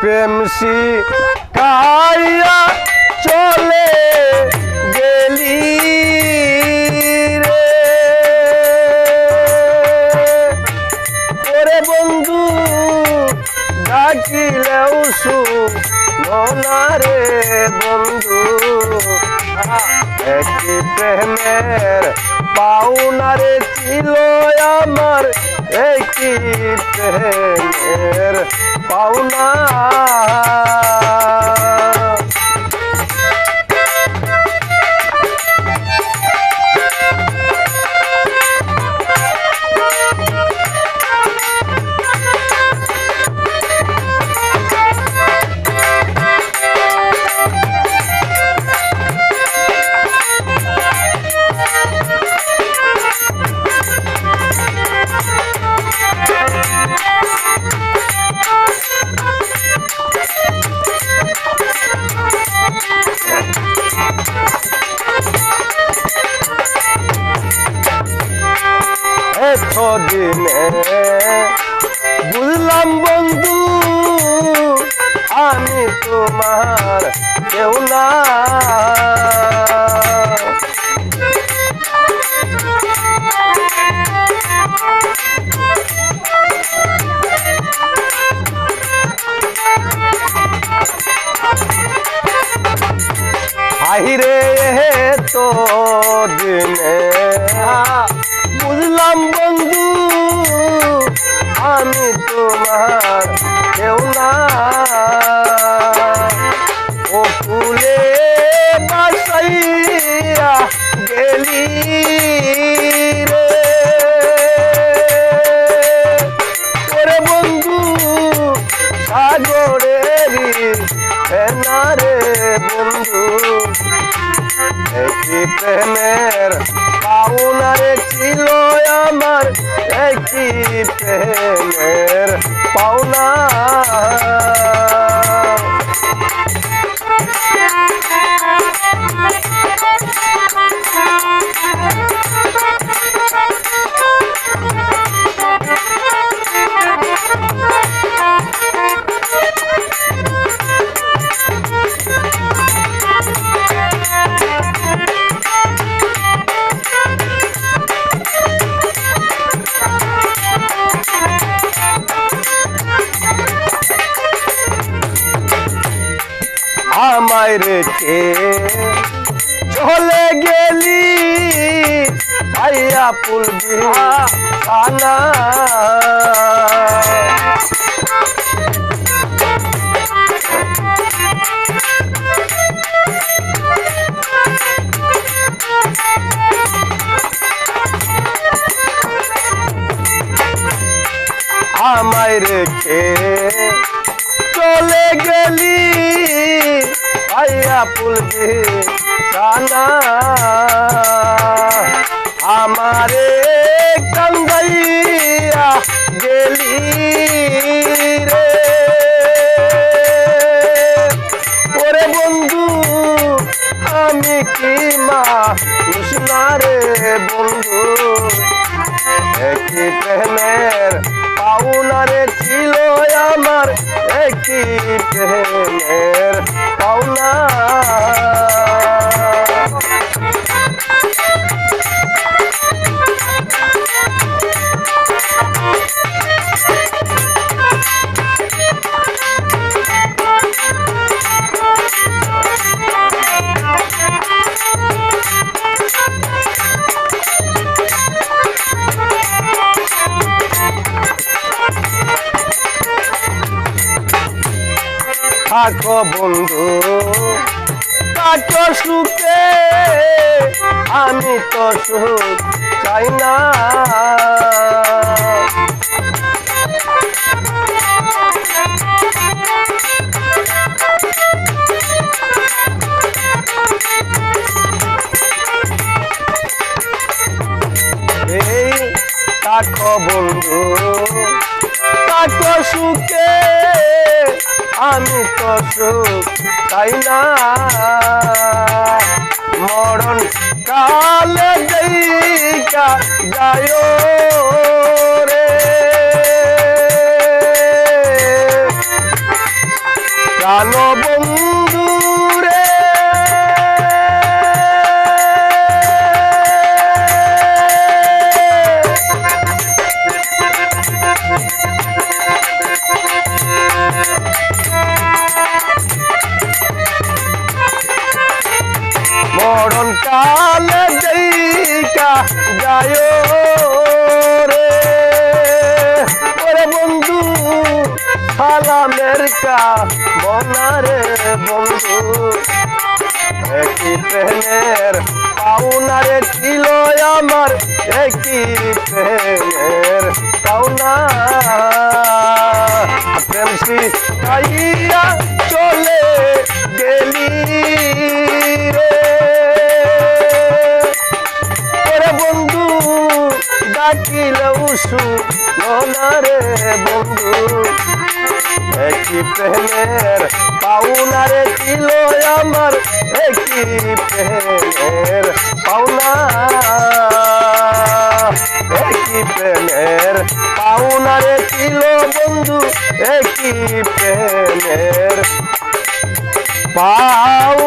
প্রেমসি Kayah চলে গেলি রে। বন্ধু, ডাকিলেও সু রে বন্ধু। একই প্রেমের পাউনারে ছিল আমার, একই প্রেমের பாவுனா এতদিনে বুঝলাম বন্ধু আমি তোমার কেউ না। আহিরে তো দিনে। বুঝলাম বন্ধু, আমি তোমার কেউ না ও ফুলে বাসাইয়া গেলি রে। বন্ধু সাগরেরই এনারে বন্ধু একই প্রেমের পাওনারে ছিল पावला আমায় রেখে চলে গেলি ভাইয়া পুল খানা আমায় রেখে পুলবি সানা আমারে কান্দাইয়া গেলি রে ওরে বন্ধু আমি কি মা না রে বন্ধু একই প্রেমের পাওনারে ছিল আমার একই প্রেমের থাকো বন্ধু। থাকো সুখে আমি তো সুখ চাই না। এই বন্ধু। থাকো সুখে আমি তো চাই না। মরণ কালে যায় রে। বন্ধু একই প্রেমের পাওনারে ছিল আমার একটি প্রেমের পাওনা। প্রেমসি চলে উসু রে বন্ধু, একই প্রেমের পাওনারে ছিল আমার, একই প্রেমের পাওনা। একই প্রেমের পাওনারে ছিল বন্ধু, একই প্রেমের পাও